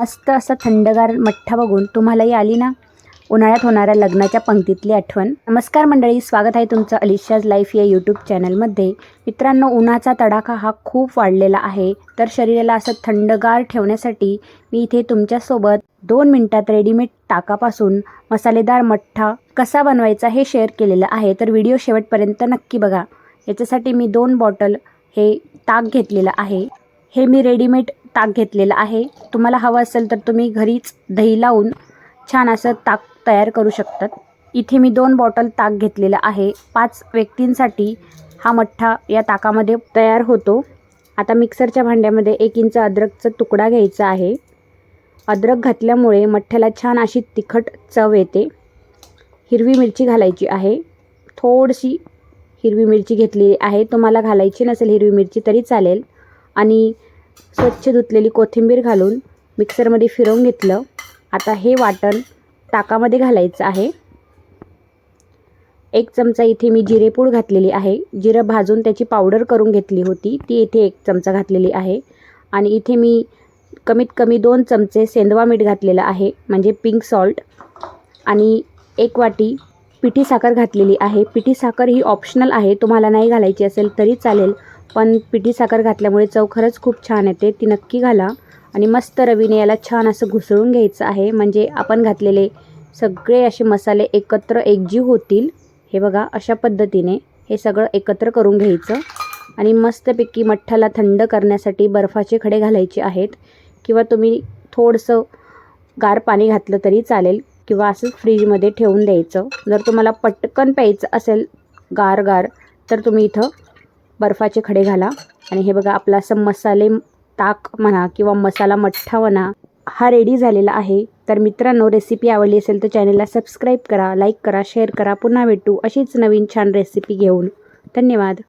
मस्त असं थंडगार मठ्ठा बघून तुम्हालाही आली ना? उन्हाळ्यात होणाऱ्या लग्नाच्या पंक्तीतली आठवण. नमस्कार मंडळी स्वागत आहे तुमचं अलिशाज लाईफ या यूट्यूब चॅनलमध्ये मित्रांनो उन्हाचा तडाखा हा खूप वाढलेला आहे. तर शरीराला असं थंडगार ठेवण्यासाठी मी इथे तुमच्यासोबत दोन मिनटात रेडीमेड ताकापासून मसालेदार मठ्ठा कसा बनवायचा हे शेअर केलेलं आहे. तर व्हिडिओ शेवटपर्यंत नक्की बघा. याच्यासाठी मी दोन बॉटल हे ताक घेतलेलं आहे. हे मी रेडीमेड ताक घेतलेलं आहे. तुम्हाला हवं असेल तर तुम्ही घरीच दही लावून छान असं ताक तयार करू शकतात. इथे मी दोन बॉटल ताक घेतलेलं आहे. पाच व्यक्तींसाठी हा मठ्ठा या ताकामध्ये तयार होतो. आता मिक्सरच्या भांड्यामध्ये एक इंच अद्रकचा तुकडा घ्यायचा आहे. अद्रक घातल्यामुळे मठ्ठ्याला छान अशी तिखट चव येते. हिरवी मिरची घालायची आहे. थोडीशी हिरवी मिरची घेतलेली आहे. तुम्हाला घालायची नसेल हिरवी मिरची तरी चालेल. आणि स्वच्छ धुतलेली कोथिंबीर घालून मिक्सरमध्ये फिरवून घेतलं. आता हे वाटण ताकामध्ये घालायचं आहे. एक चमचा इथे मी जिरेपूड घातलेली आहे. जिरं भाजून त्याची पावडर करून घेतली होती. ती इथे एक चमचा घातलेली आहे. आणि इथे मी कमीत कमी दोन चमचे सेंदवा मीठ घातलेलं आहे म्हणजे पिंक सॉल्ट. आणि एक वाटी पिठी साखर घातलेली आहे. पिठी साखर ही ऑप्शनल आहे. तुम्हाला नाही घालायची असेल तरी चालेल. पण पिठी साखर घातल्यामुळे चव खरंच खूप छान येते. ती नक्की घाला. आणि मस्त रवीने याला छान असं घुसळून घ्यायचं आहे. म्हणजे आपण घातलेले सगळे असे मसाले एकत्र एकजीव होतील. हे बघा अशा पद्धतीने हे सगळं एकत्र करून घ्यायचं. आणि मस्तपैकी मठ्ठाला थंड करण्यासाठी बर्फाचे खडे घालायचे आहेत. किंवा तुम्ही थोडंसं गार पाणी घातलं तरी चालेल. किंवा असंच फ्रीजमध्ये ठेवून द्यायचं. जर तुम्हाला पटकन प्यायचं असेल गार गार तर तुम्ही इथं बर्फाचे खडे घाला. आणि हे बघा आपला असं मसाले ताक म्हणा किंवा मसाला मठ्ठा म्हणा हा रेडी झालेला आहे. तर मित्रांनो रेसिपी आवडली असेल तर चॅनलला सबस्क्राईब करा लाईक करा शेअर करा. पुन्हा भेटू अशीच नवीन छान रेसिपी घेऊन. धन्यवाद.